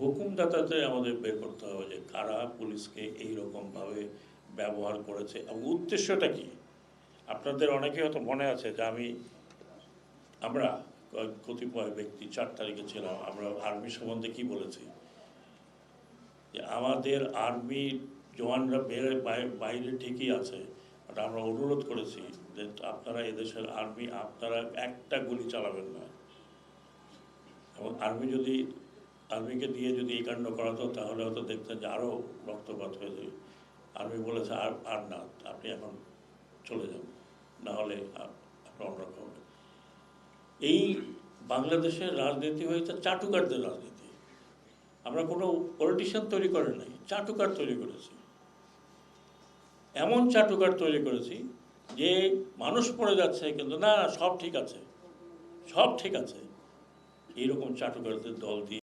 হুকুমদাতাদের আমাদের বের করতে হবে যে কারা পুলিশকে এই রকমভাবে ব্যবহার করেছে এবং উদ্দেশ্যটা কি? আপনাদের অনেকে হয়তো মনে আছে যে আমি, আমরা কতিপয় ব্যক্তি চার তারিখে ছিলাম, আমরা আর্মি সম্বন্ধে কি বলেছি? যে আমাদের আর্মি জওয়ানরা বাই- বাইরে ঠিকই আছে, বাট আমরা অনুরোধ করেছি যে আপনারা এদেশের আর্মি, আপনারা একটা গুলি চালাবেন না। এবং আর্মি যদি আর্মিকে দিয়ে যদি এই কাণ্ড করাতো তাহলে হয়তো দেখতেন যে আরও রক্তপাত হয়ে যায় আর্মি বলেছে আর আর না আপনি এখন চলে যান না হলে আপনার অন্যরকম হবে। এই বাংলাদেশের রাজনীতি হয়েছে চাটুকারদের রাজনীতি। আমরা কোনো পলিটিশিয়ান তৈরি করেন নাই চাটুকার তৈরি করেছি। এমন চাটুকার তৈরি করেছি যে মানুষ পড়ে যাচ্ছে কিন্তু না, সব ঠিক আছে সব ঠিক আছে। এইরকম চাটুকারদের দল দিয়ে